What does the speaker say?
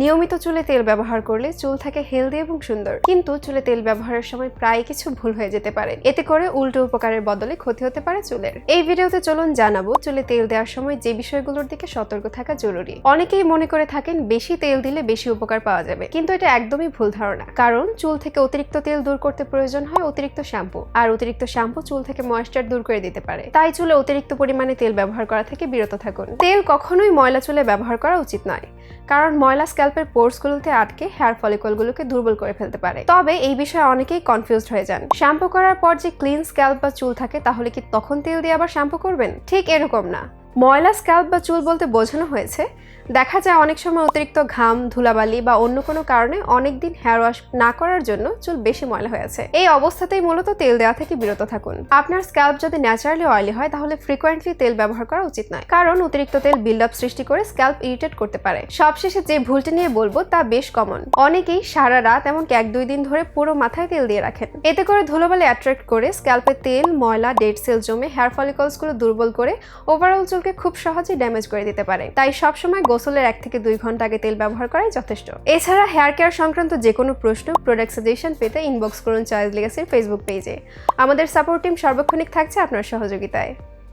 নিয়মিত চুলে তেল ব্যবহার করলে চুল থাকে হেলদি এবং সুন্দর। কিন্তু চুলে তেল ব্যবহারের সময় প্রায় কিছু ভুল হয়ে যেতে পারে। এতে করে উল্টো উপকারের বদলে ক্ষতি হতে পারে চুলের। এই ভিডিওতে চলুন জানাব, চুলে তেল দেওয়ার সময় যে বিষয়গুলোর দিকে সতর্ক থাকা জরুরি। অনেকেই মনে করে থাকেন বেশি তেল দিলে বেশি উপকার পাওয়া যাবে। কিন্তু এটা একদমই ভুল ধারণা। কারণ চুল থেকে অতিরিক্ত তেল দূর করতে প্রয়োজন হয় অতিরিক্ত শ্যাম্পু। আর অতিরিক্ত শ্যাম্পু চুল থেকে ময়েশ্চার দূর করে দিতে পারে। তাই চুলে অতিরিক্ত পরিমাণে তেল ব্যবহার করা থেকে বিরত থাকুন। তেল কখনোই ময়লা চুলে ব্যবহার করা উচিত নয়। কারণ ময়লা স্ক্যাল্পের পোর্সগুলোতে আটকে হেয়ার ফলিকলগুলোকে দুর্বল করে ফেলতে পারে। তবে এই বিষয়ে অনেকেই কনফিউজড হয়ে যান। শ্যাম্পু করার পর যে ক্লিন স্ক্যাল্প বা চুল থাকে, তাহলে কি তখন তেল দিয়ে আবার শ্যাম্পু করবেন? ঠিক এরকম না। ময়লা, স্ক্যাল্প বা চুল বলতে বোঝানো হয়েছে। দেখা যায় অনেক সময় অতিরিক্ত ঘাম, ধুলাবালি বা অন্য কোনো কারণে অনেক দিন হেয়ার ওয়াশ না করার জন্য চুল বেশি ময়লা হয়েছে এই অবস্থাতেই মূলত তেল দেওয়া থেকে বিরত থাকুন। আপনার স্ক্যাল্প যদি ন্যাচারালি অয়েলি হয়, তাহলে ফ্রিকোয়েন্টলি তেল ব্যবহার করা উচিত নয়। কারণ অতিরিক্ত তেল বিল্ড আপ সৃষ্টি করে স্ক্যাল্প ইরিটেট করতে পারে। সবশেষে যে ভুলটি নিয়ে বলব, তা বেশ কমন অনেকেই সারা রাত, এমনকি এক দুই দিন ধরে পুরো মাথায় তেল দিয়ে রাখেন। এতে করে ধুলোবালি অ্যাট্রাক্ট করে স্ক্যাল্পে তেল, ময়লা ডেড সেল জমে হেয়ার ফলিকলসগুলো দুর্বল করে ওভারঅল চুলকে খুব সহজে ড্যামেজ করে দিতে পারে। তাই সবসময় গোসলের এক থেকে দুই ঘণ্টা আগে তেল ব্যবহার করাই যথেষ্ট। এছাড়া হেয়ার কেয়ার সংক্রান্ত যে কোনো প্রশ্ন প্রোডাক্ট সাজেশন পেতে ইনবক্স করুন চয়েস লেগাসির ফেসবুক পেজে আমাদের সাপোর্ট টিম সর্বক্ষণিক থাকছে আপনার সহযোগিতায়।